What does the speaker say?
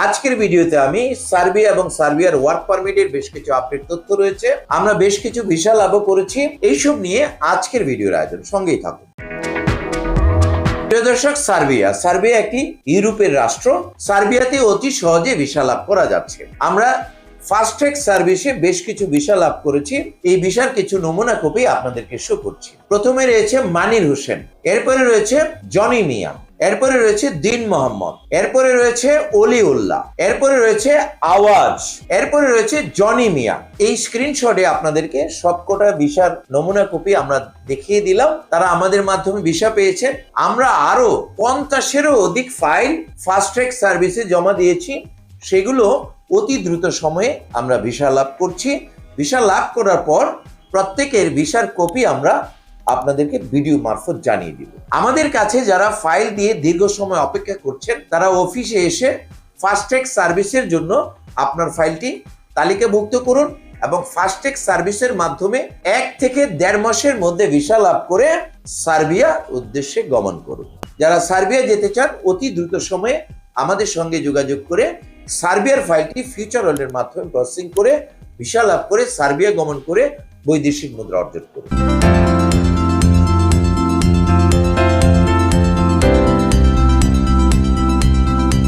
আজকের ভিডিওতে আমি সার্বিয়া এবং সার্বিয়ার ওয়ার্ক পারমিটের বেশ কিছু আপডেট তথ্য রয়েছে। আমরা বেশ কিছু ভিসা লাভও করেছি। এইসব নিয়ে আজকের ভিডিওর আয়োজন। সঙ্গেই থাকুন। দর্শক, সার্বিয়া। সার্বিয়া একটি ইউরোপের রাষ্ট্র। সার্বিয়াতে অতি সহজে ভিসা লাভ করা যাচ্ছে। আমরা ফাস্ট ট্র্যাক সার্ভিসে বেশ কিছু ভিসা লাভ করেছি। এই ভিসার কিছু নমুনা কপি আপনাদেরকে শো করছি। প্রথমে রয়েছে মানির হোসেন। এরপরে রয়েছে জনি মিয়া। এরপরে রয়েছে দিন মোহাম্মদ, এরপরে রয়েছে অলিউল্লাহ, এরপরে রয়েছে আওয়াজ, এরপরে রয়েছে জনি মিয়া। এই স্ক্রিনশটে আপনাদেরকে সবকটা ভিসার নমুনা কপি আমরা দেখিয়ে দিলাম। তারা আমাদের মাধ্যমে ভিসা পেয়েছে আমরা আরও পঞ্চাশেরও অধিক ফাইল ফাস্ট ট্র্যাক সার্ভিসে জমা দিয়েছি। সেগুলো অতি দ্রুত সময়ে আমরা ভিসা লাভ করছি। ভিসা লাভ করার পর প্রত্যেকের ভিসার কপি আমরা আপনাদেরকে ভিডিও মারফত জানিয়ে দিব। আমাদের কাছে যারা ফাইল দিয়ে দীর্ঘ সময় অপেক্ষা করছেন, তারা অফিসে এসে ফাস্ট্যাগ সার্ভিসের জন্য আপনার ফাইলটি তালিকাভুক্ত করুন এবং ফাস্ট্যাগ সার্ভিসের মাধ্যমে এক থেকে দেড় মাসের মধ্যে ভিসা লাভ করে সার্বিয়া উদ্দেশ্যে গমন করুন। যারা সার্বিয়া যেতে চান, অতি দ্রুত সময়ে আমাদের সঙ্গে যোগাযোগ করে সার্বিয়ার ফাইলটি ফিউচার ওয়ার্ল্ডের মাধ্যমে প্রসেসিং করে ভিসা লাভ করে সার্বিয়া গমন করে বৈদেশিক মুদ্রা অর্জন করুন।